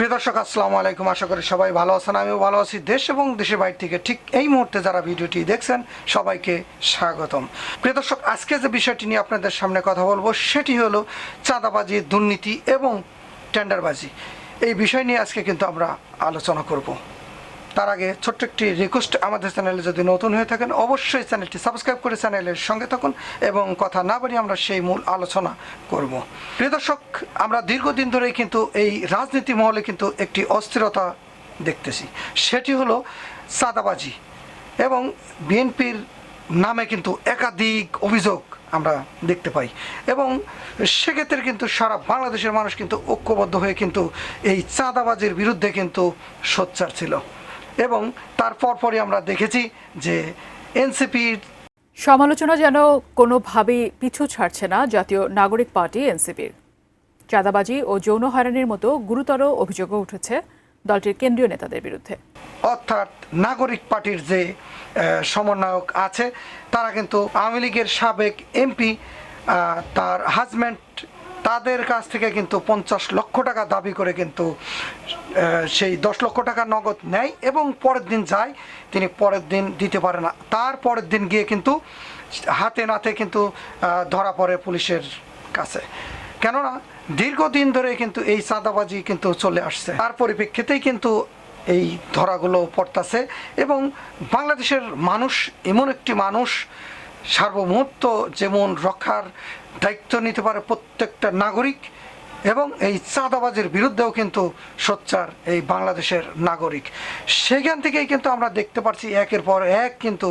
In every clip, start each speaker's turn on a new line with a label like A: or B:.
A: প্রিয় দর্শক, আসসালামু আলাইকুম। আশা করি সবাই ভালো আছেন, আমিও ভালো আছি। দেশ এবং দেশের বাইরে থেকে ঠিক এই মুহূর্তে যারা ভিডিওটি দেখছেন, সবাইকে স্বাগতম। প্রিয় দর্শক, আজকে যে বিষয়টি নিয়ে আপনাদের সামনে কথা বলব, সেটি হলো চাঁদাবাজি, দুর্নীতি এবং টেন্ডারবাজি। এই বিষয় নিয়ে আজকে কিন্তু আমরা আলোচনা করব। তার আগে ছোট্ট একটি রিকোয়েস্ট আমাদের চ্যানেলে যদি নতুন হয়ে থাকেন, অবশ্যই চ্যানেলটি সাবস্ক্রাইব করে চ্যানেলের সঙ্গে থাকুন এবং কথা না বাড়িয়ে আমরা সেই মূল আলোচনা করব। প্রিয় দর্শক, আমরা দীর্ঘদিন ধরেই কিন্তু এই রাজনীতি মহলে কিন্তু একটি অস্থিরতা দেখতেছি। সেটি হলো সাদাবাজি এবং বিএনপির নামে কিন্তু একাধিক অভিযোগ আমরা দেখতে পাই এবং সেক্ষেত্রে কিন্তু সারা বাংলাদেশের মানুষ কিন্তু ঐক্যবদ্ধ হয়ে কিন্তু এই চাঁদাবাজির বিরুদ্ধে কিন্তু সোচ্চার ছিল। এবং তার পরপরই আমরা দেখেছি যে এনসিপির
B: সমালোচনা যেন কোনোভাবেই পিছু ছাড়ছে না জাতীয় নাগরিক পার্টি এনসিপির চাঁদাবাজি ও যৌন হয়রানির মতো গুরুতর অভিযোগও উঠেছে দলটির কেন্দ্রীয় নেতাদের বিরুদ্ধে।
A: অর্থাৎ নাগরিক পার্টির যে সমন্বয়ক আছে তারা কিন্তু আওয়ামী লীগের সাবেক এমপি তার হাজব্যান্ড তাদের কাছ থেকে কিন্তু পঞ্চাশ লক্ষ টাকা দাবি করে কিন্তু সেই দশ লক্ষ টাকা নগদ নেয় এবং পরের দিন যায়, তিনি পরের দিন দিতে পারে না। তার পরের দিন গিয়ে কিন্তু হাতে নাতে কিন্তু ধরা পড়ে পুলিশের কাছে। কেননা, দীর্ঘদিন ধরে কিন্তু এই চাঁদাবাজি কিন্তু চলে আসছে। তার পরিপ্রেক্ষিতেই কিন্তু এই ধরাগুলো পড়তাছে এবং বাংলাদেশের মানুষ, এমন একটি মানুষ সার্বভৌমত্ব যেমন রক্ষার দায়িত্ব নিতে পারে প্রত্যেকটা নাগরিক এবং এই চাঁদাবাজির বিরুদ্ধেও কিন্তু সোচ্চার এই বাংলাদেশের নাগরিক। সেখান থেকেই কিন্তু আমরা দেখতে পাচ্ছি একের পর এক কিন্তু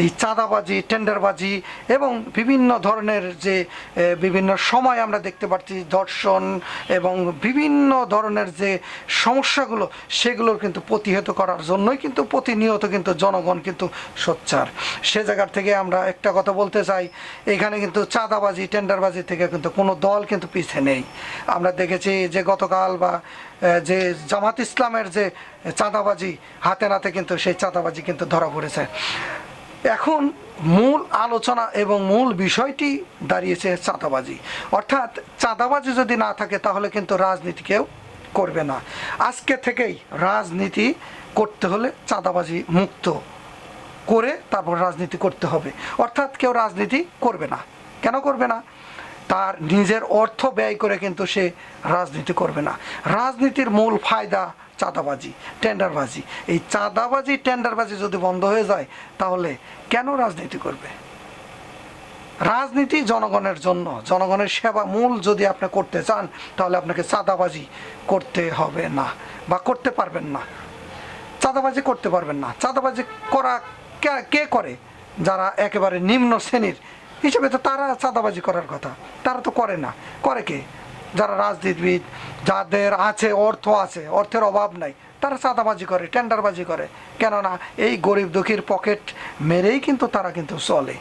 A: এই চাঁদাবাজি, টেন্ডারবাজি এবং বিভিন্ন ধরনের যে বিভিন্ন সময় আমরা দেখতে পাচ্ছি ধর্ষণ এবং বিভিন্ন ধরনের যে সমস্যাগুলো, সেগুলোর কিন্তু প্রতিহত করার জন্যই কিন্তু প্রতিনিয়ত কিন্তু জনগণ কিন্তু সোচ্চার। সে জায়গার থেকে আমরা একটা কথা বলতে চাই, এখানে কিন্তু চাঁদাবাজি, টেন্ডারবাজি থেকে কিন্তু কোনো দল কিন্তু পিছে নেই। আমরা দেখেছি যে গতকাল বা যে জামাত ইসলামের যে চাঁদাবাজি, হাতে নাতে কিন্তু সেই চাঁদাবাজি কিন্তু ধরা পড়েছে। এখন মূল আলোচনা এবং মূল বিষয়টি দাঁড়িয়েছে চাঁদাবাজি। অর্থাৎ চাঁদাবাজি যদি না থাকে, তাহলে কিন্তু রাজনীতি কেউ করবে না। আজকে থেকেই রাজনীতি করতে হলে চাঁদাবাজি মুক্ত করে তারপর রাজনীতি করতে হবে। অর্থাৎ কেউ রাজনীতি করবে না। কেন করবে না? তার নিজের অর্থ ব্যয় করে কিন্তু সে রাজনীতি করবে না। রাজনীতির মূল ফায়দা চাঁদাবাজি, টেন্ডারবাজি। এই চাঁদাবাজি, টেন্ডারবাজি যদি বন্ধ হয়ে যায়, তাহলে কেন রাজনীতি করবে? রাজনীতি জনগণের জন্য, জনগণের সেবা মূল যদি আপনি করতে চান, তাহলে আপনাকে চাঁদাবাজি করতে হবে না বা করতে পারবেন না। চাঁদাবাজি করতে পারবেন না। চাঁদাবাজি করা কে- করে? যারা একেবারে নিম্ন শ্রেণির হিসেবে তো তারা চাঁদাবাজি করার কথা। তারা তো করে না। করে কে? যারা রাজনীতিবিদ, যাদের আছে, অর্থ আছে, অর্থের অভাব নাই, তারা চাঁদাবাজি করে, টেন্ডারবাজি করে। কেননা এই গরিব দুঃখীর পকেট মেরেই কিন্তু তারা কিন্তু চলে।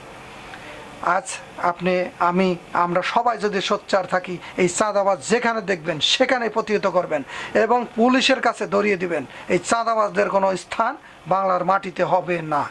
A: আজ আপনি, আমি, আমরা সবাই যদি সোচ্চার থাকি, এই চাঁদাবাজ যেখানে দেখবেন সেখানে প্রতিহত করবেন এবং পুলিশের কাছে ধরিয়ে দিবেন, এই চাঁদাবাজদের কোনো স্থান বাংলার মাটিতে হবে না।